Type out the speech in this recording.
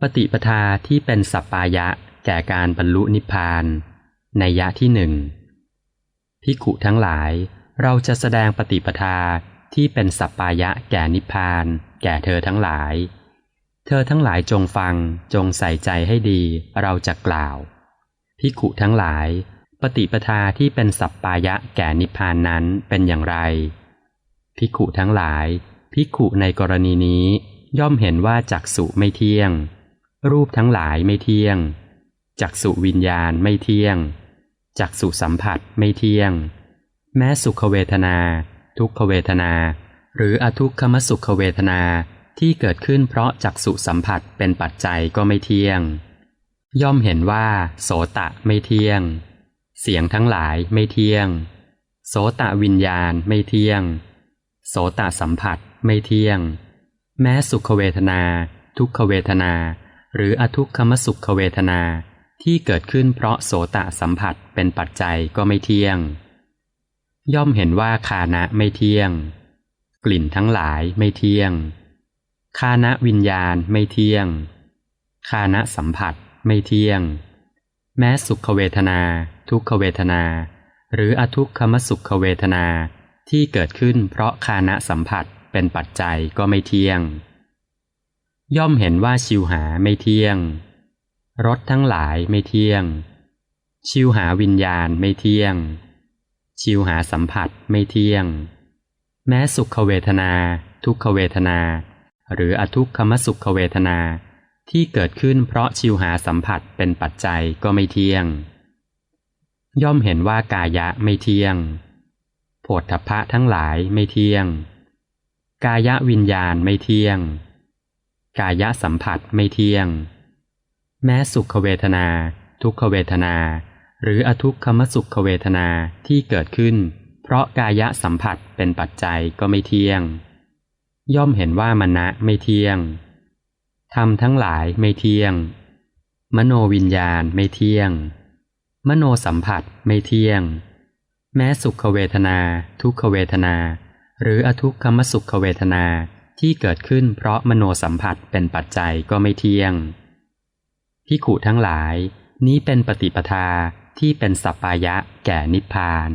ปฏิปทาที่เป็นสัปปายะแก่การบรรลุนิพพานในยะที่หนึ่งพิขุทั้งหลายเราจะแสดงปฏิปทาที่เป็นสัปปายะแก่นิพพาน แก่เธอทั้งหลาย เธอทั้งหลายจงฟังจงใส่ใจให้ดีเราจะกล่าวพิขุทั้งหลาย ปฏิปทาที่เป็นสัปปายะแก่นิพพานนั้นเป็นอย่างไรพิขุทั้งหลายพิขุในกรณีนี้ย่อมเห็นว่าจักสุไม่เที่ยง รูปทั้งหลายไม่เที่ยง จักสุวิญญาณไม่เที่ยง จักสุสัมผัสไม่เที่ยง แม้สุขเวทนา ทุกขเวทนา หรืออทุกขมสุขเวทนาที่เกิดขึ้นเพราะจักสุสัมผัสเป็นปัจจัยก็ไม่เที่ยง ย่อมเห็นว่า โสตะไม่เที่ยง เสียงทั้งหลายไม่เที่ยง โสตะวิญญาณไม่เที่ยง โสตะสัมผัสไม่เที่ยง แม้สุขเวทนา ทุกขเวทนา หรืออทุกขมสุขเวทนาที่เกิดขึ้นเพราะโสตะสัมผัสเป็นปัจจัยก็ไม่เที่ยง ย่อมเห็นว่าคานะไม่เที่ยง กลิ่นทั้งหลายไม่เที่ยง คานะวิญญาณไม่เที่ยง คานะสัมผัสไม่เที่ยง แม้สุขเวทนา ทุกขเวทนา หรืออทุกขมสุขเวทนาที่เกิดขึ้นเพราะคานะสัมผัสเป็นปัจจัยก็ไม่เที่ยง ย่อมเห็นว่าชิวหาไม่เที่ยงรสทั้งหลายไม่เที่ยง ชิวหาวิญญาณไม่เที่ยง ชิวหาสัมผัสไม่เที่ยง แม้สุขเวทนา ทุกขเวทนา หรืออทุกขมสุขเวทนาที่เกิดขึ้นเพราะชิวหาสัมผัสเป็นปัจจัยก็ไม่เที่ยง ย่อมเห็นว่ากายะไม่เที่ยงโผฏฐพะทั้งหลายไม่เที่ยง กายะวิญญาณไม่เที่ยง กายะสัมผัสไม่เที่ยง แม้สุขเวทนา ทุกขเวทนา หรืออทุกขมสุขเวทนาที่เกิดขึ้น เพราะกายะสัมผัสเป็นปัจจัยก็ไม่เที่ยง ย่อมเห็นว่ามณะไม่เที่ยงธรรมทั้งหลายไม่เที่ยง มโนวิญญาณไม่เที่ยง มโนสัมผัสไม่เที่ยง แม้สุขเวทนา ทุกขเวทนา หรืออทุกขมสุขเวทนา ที่เกิดขึ้นเพราะมโนสัมผัสเป็นปัจจัยก็ไม่เที่ยงพิขุทั้งหลาย นี้เป็นปฏิปทาที่เป็นสัปปายะแก่นิพพาน